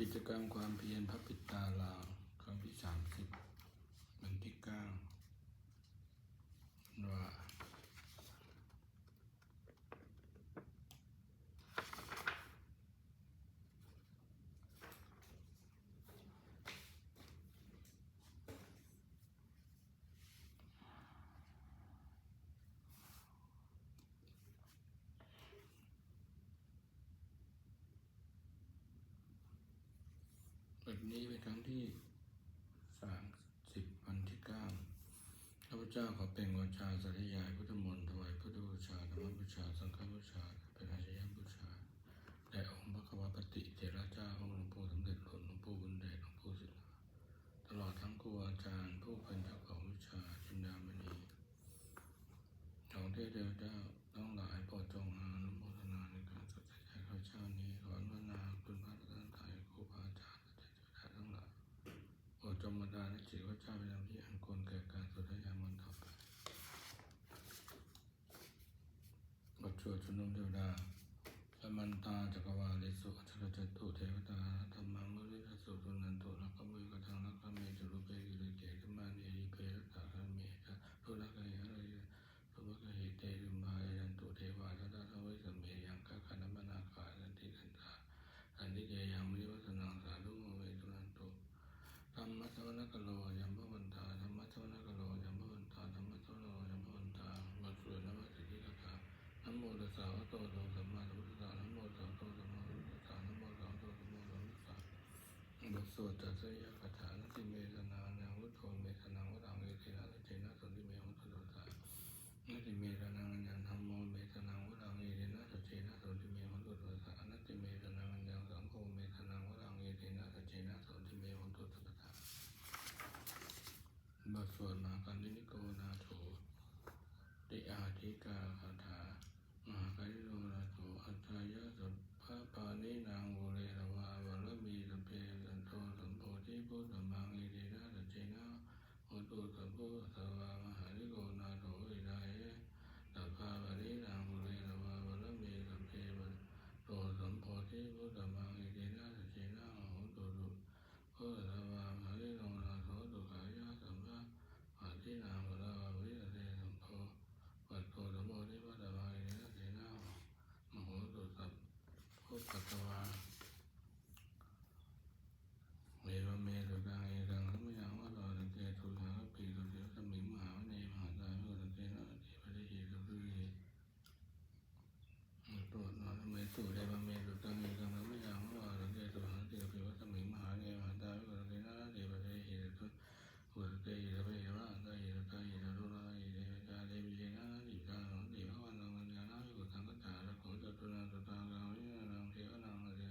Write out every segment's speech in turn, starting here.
กิจกรรมความเพียรพระปิตาลาวครั้งที่สามสิบวันที่เก้าว่า วั นนี้เป็นครั้งที่สามสิบวันที่เก้าข้าพเจ้าขอเป็นวาจาสาธยายพุทธมนต์ถวายพุทธบูชาธรรมบูชา สังฆบูชา เป็นอาชญาบูชาแด่องค์พระคัมภปฏิเถระเจ้าองค์หลวงปู่สมเด็จหลวงปู่บุญเดชหลวงปู่ศิลาตลอดทั้งครูอาจารย์ผู้เป็นเจ้าของวิชาจินดามณีของเทพเจ้าาลให้จิตข้าพเจ้าเป็นอย่างที่อันควรแก่การสวดยามนต์ต่อไปบทสวดชุมนุมเทวดาสมันตาจักรวาลิสุอัจฉริจตุเทวตาธรรมังมุนิทัสุตุนันตุลักขมุยกทังลักขเมจุรุเปกิริเกตมานีหิเพรตาคันเมตะทุลักขยะระยะทุภกหิเตรุมายันตุเทวาทัตตะทวิสเมยังกะคันมนาคาสันติกันตาสันติเกยังมิวัสนังสาธุโมเวตุนันตุ ธรรมะส วนกโลยัมพวันตาธรรมะสวนกโลยัมพวันตาธรรมะสวนกโลยัมพวันตาบทสวดนมัสสิกิกถานะโมตัสสะวะโตโตสัมมาสัมพุทธัสสะนะโมตัสสะภะคะวโตสัมมาสัมพุทธัสสะนะโมตัสสะภะคะวโตสัมมาสัมพุทธัสสะบทสวดจัตสยคาถานะสิเมตนานังวุฒโธเมตนังวรังเอเทนะเจนะสันติเมหุตโตตานะสิเมตนังอัญญังธรรมโมเมตนังวรังเอเทนะเจนะสันติเมหุตโตตานะสิเมตนังอัญญังสังโฆเมตนังวรังเอเทนะเจนะสนติเมหุตโตตา บทส วดมากันนิโกนาโถติอาธิกาคาถามหาการิโนนาโถอัจฉริยะสัพพะปานินางโวเรรวาวรมีสัพเพสันโตสัมโพธิพุทธมังอิรินาสเจนะโหตุสัพพุสวามหานิโกนาโถอิดายะสัพพะปานินางโวเรรวาวรมีสัพเพสันโตสัมโพธิพุทธมังอิรินาสเจนะโหตุตุโอสวามหาริโนนาโสตุขายะสัมภะอาทินามราวาวิเตสัมโพปัตโตสัมโพธิปัตตวาอินะเสนามโหตุสัพพุปัตตวาเมวะเมตุกังเอกังสัมยังวะโตสังเกตุสังกปีตุเสสมิงมหาวเนมหาตาโมสังเกนะติปะริหิตุตุหิตุนะเมตุเดวะเมตุกังเอกังสัมยังวะโตสังเกตุสังกปีตุเสสมิงมหาเนมหาตาโมสังเกนะติปะริหิตุ อุตเตยะเวระตะเยะตะเยะรุระเยเดวะจาเดวิเยนะดิกาโนติภวันตังกัญญาณวิกุตังกัจจาระโขจตุนะตตากังวินะนังเทวนังเร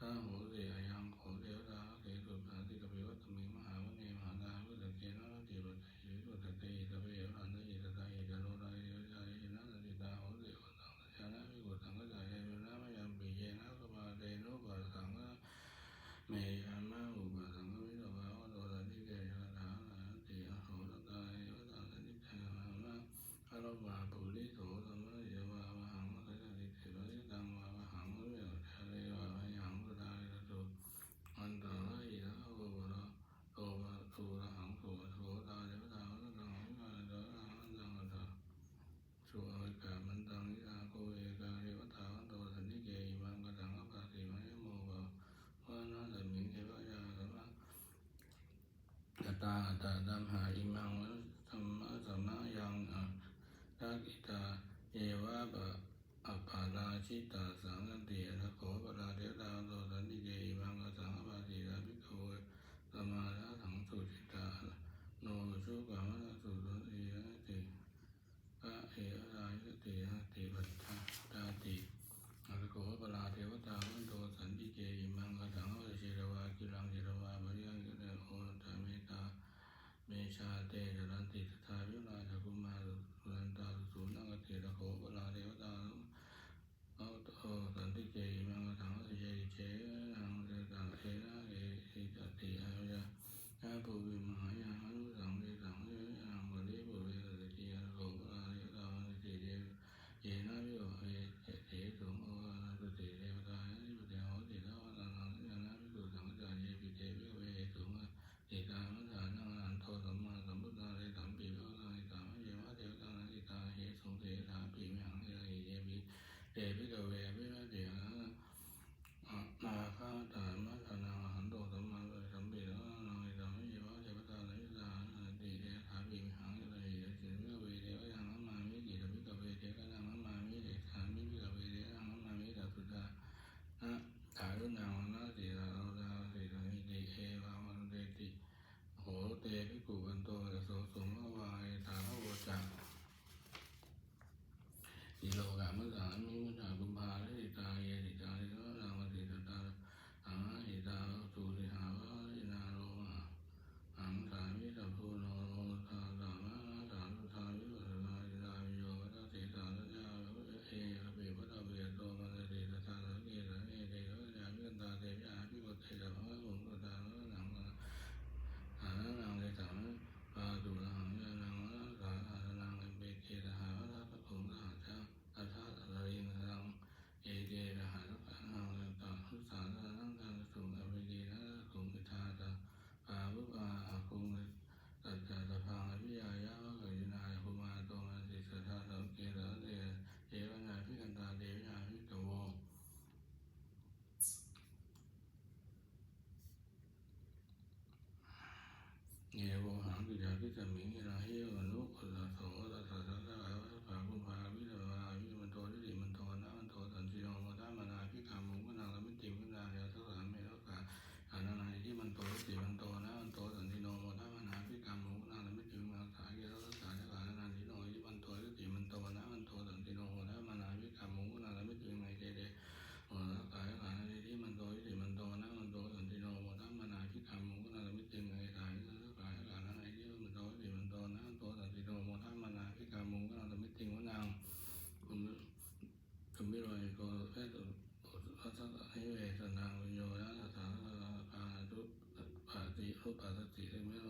ตาโหเรอยังโขเทวตาเกตุปาติกะเววัตมิงมหาวเนมหาตาวิตเกนะติปะเตยะอุตเตยะเวระตะเยะตะเยะรุระเยเดวะจาเยนะติตาโหเรวันตังกัญญาณวิกุตังกัจจาเยนะมะยังปิเยนะกมาเตโนปะสังฆ เมยามาอุปสังฆวิโรภาวะโตสันติเกยะถานาติอโหตตายะตาสันติเตยะมามาอรวาปุริโสสัมมาเยวามหังมะกะติเตวะยิตังวามหังมุเมวะทะเลวะมะยังพุทธายะตุอันตระอิระโอวะระโตวะตุระหังโสโสตาเยวตาวัตตังวิมาเดระหังตังอัตตา สุอวิกามันตังนิอาโกเอกาเรวตาวันโตสันติเกอิมังกตังอภาสิมะยโมวะวานาสมิงเอวะยาสัมมะก ตาตาดัมหาอิมังวะสัมมาสัมมายังอะตากิตาเยวะปะอปาราชิตาสังติระโก တေဘိကဝေ 这个名义上也有 hay ở nước. เพศอุปัสสให้เวทนางโยยะสถานะกาดุปฏิรูปัสติเม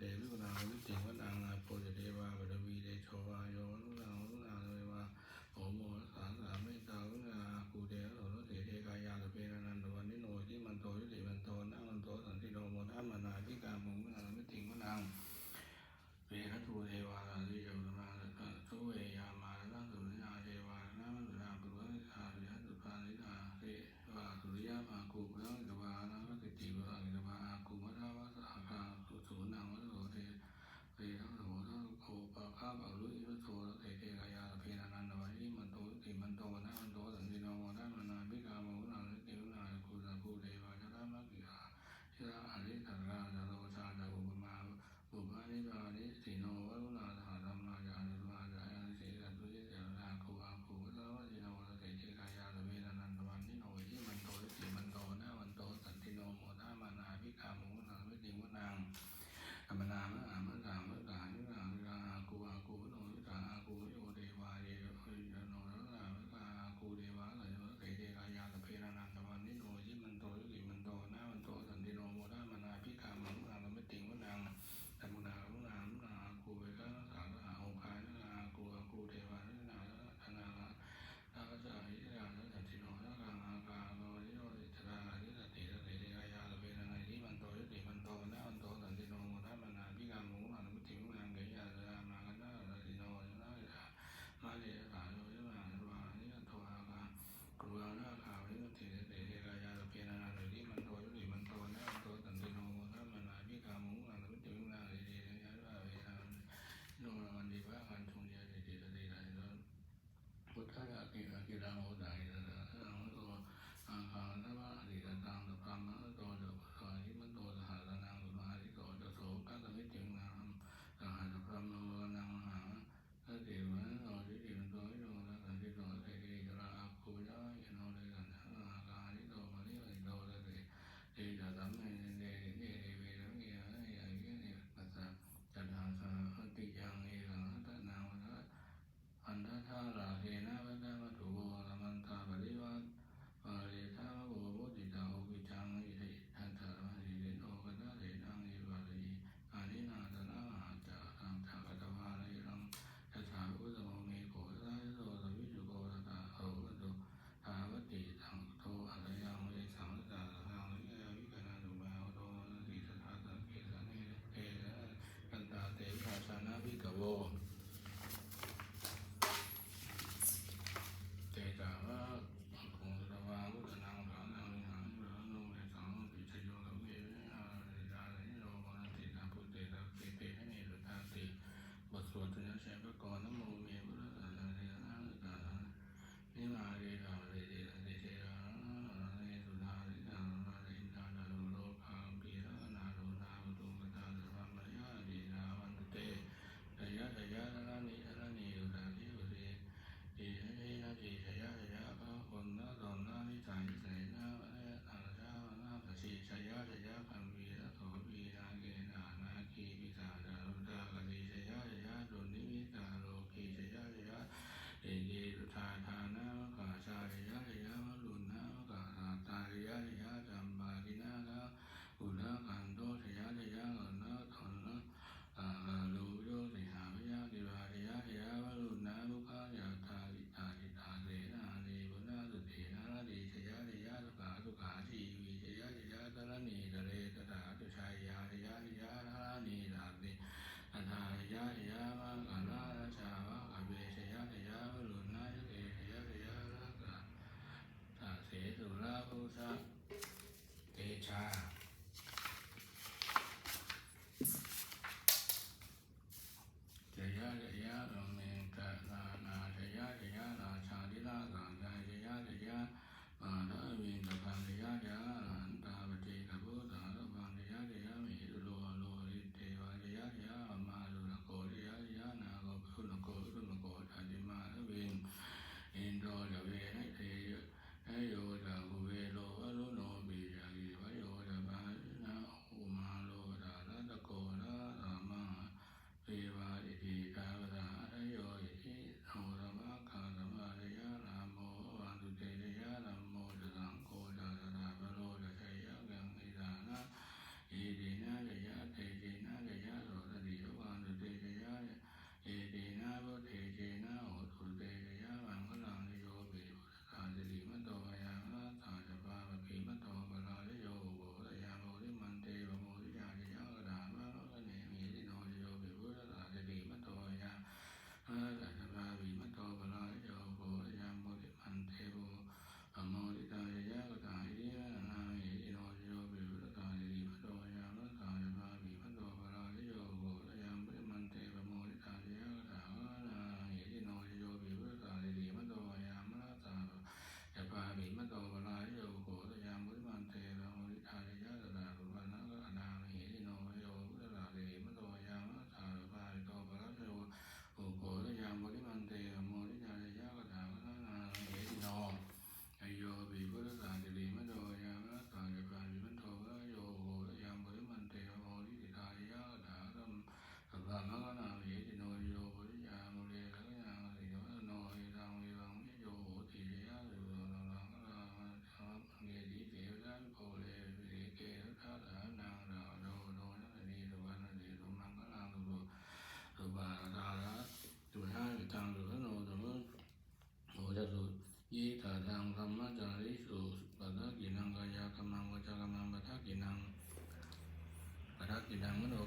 പേര്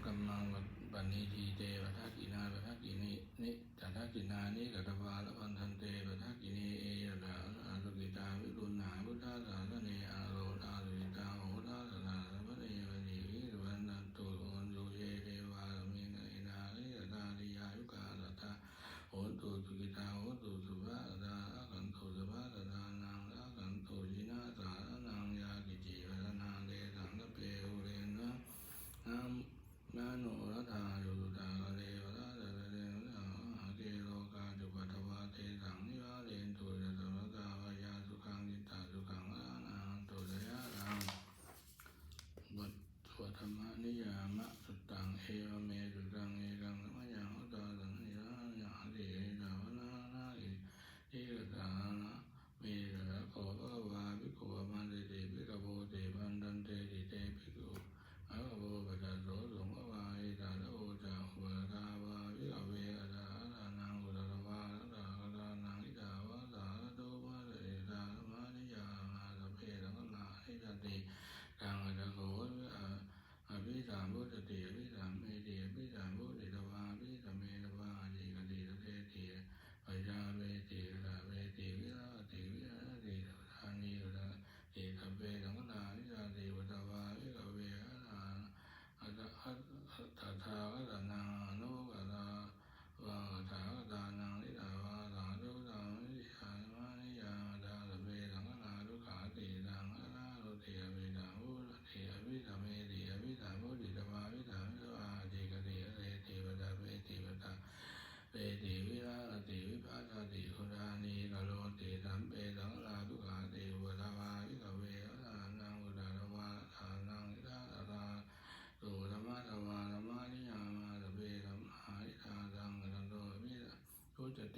กัมมังวันนี้ทีเตวทักกินาวัทักกินินี่แต่ทักกินานี่กัะวา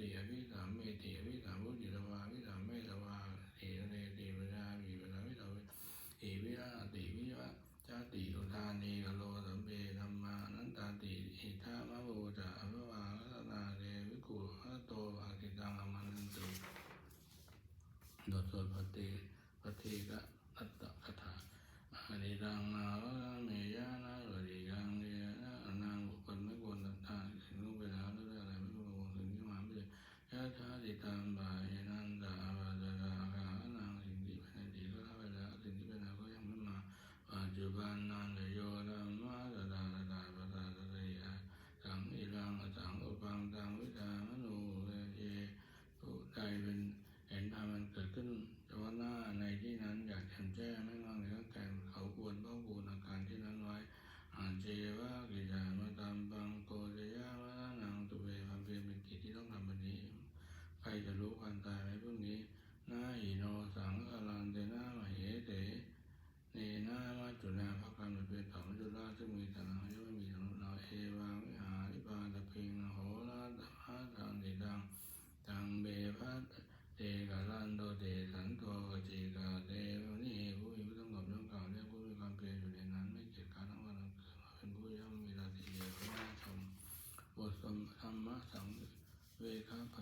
ติอวิสัมเมติอวิสัมวุติระวาวิสัมเมตวาเอเนติเญญาวีเญญาวิลาเอวิระติวิวะจาติอุทานีกโลสัมเปธรรมานันตาติอิทามะโวจาอภวาลัตนาเรวิกุลหะโตอากิตังอมันันตุดสดปฏิปฏิกะ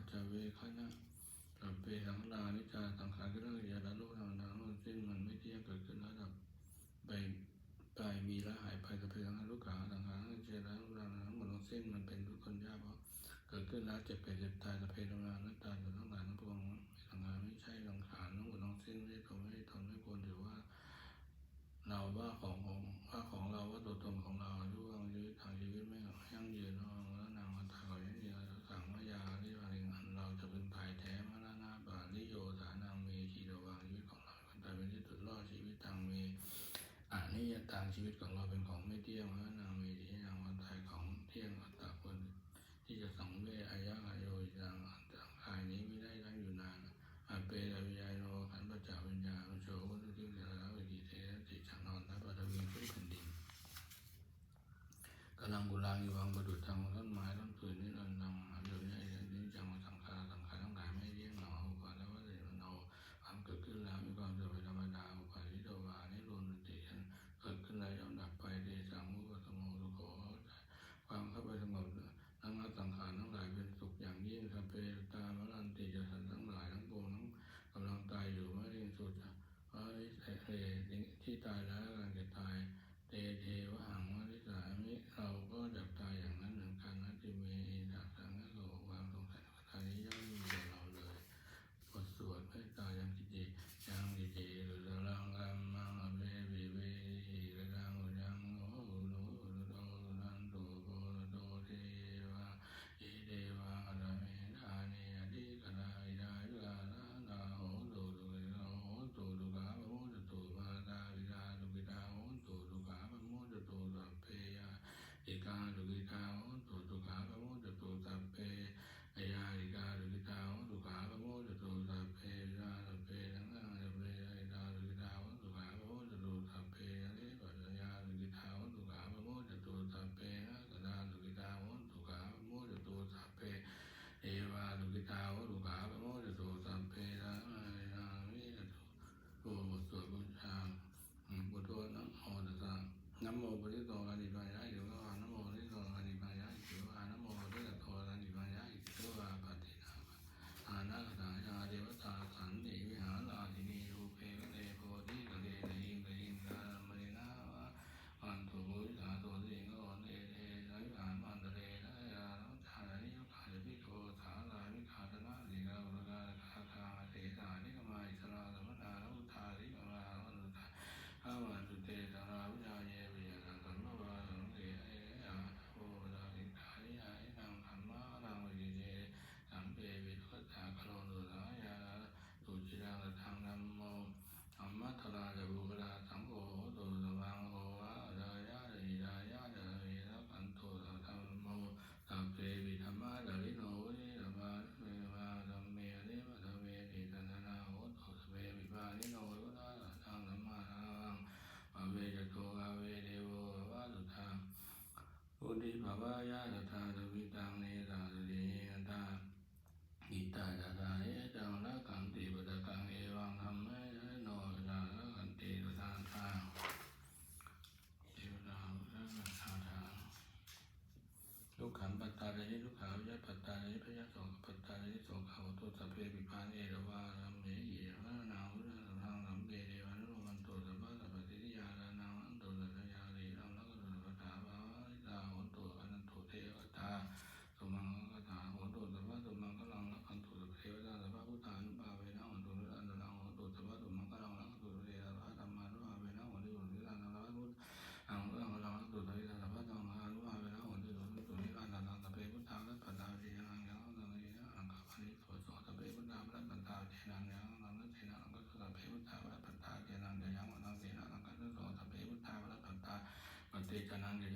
จจเวขณะสับเพสังลานิจาสังขารคือเรื่องยาละโลกธรรมดาโลกซึ่งมันไม่เที่ยงเกิดขึ้นแล้วดับไปไปมีละหายไปสัพเพสังขารุกขาสังขารเจริญรุนานทั้งหมดทั้งสิ้นมันเป็นทุกคนยากเพราะเกิดขึ้นแล้วเจ็บเป็นเจ็บตายสัพเพสังขารุตายอยู่ทั้งหลายทั้งปวงสังขารไม่ใช่สังขารทั้งหมดทั้งสิ้นไม่ได้ทำไม่ทนไม่ควรถือว่า เราว่าของของว่าของเราว่าตัวตนของเราด้วยทางชีวิตไม่ยั่งยืนเที่ยงพระนางมีที่นางวันไทยของเที่ยงอัตตาคนที่จะสังเวชอายักอโยจังอัตตากายนี้ไม่ได้ตั้งอยู่นานอาเปรวิยายโรขันปัจจาวิญญาณโชวุติทิเทระวิกิเทระติจังนอนทัปทวีขึ้นแผ่นดินกำลังกุลาณอยู่วังประดุจทางต้นไม้ต้นผืนนี่นอน ที่ตายแล้วหลังจะตาย เตเทวหังวะานิลูกขาวยะปัตตานิพยัสองปัตตานิสงขาวตสัพเพปิพานเอรวานะ ฏิจ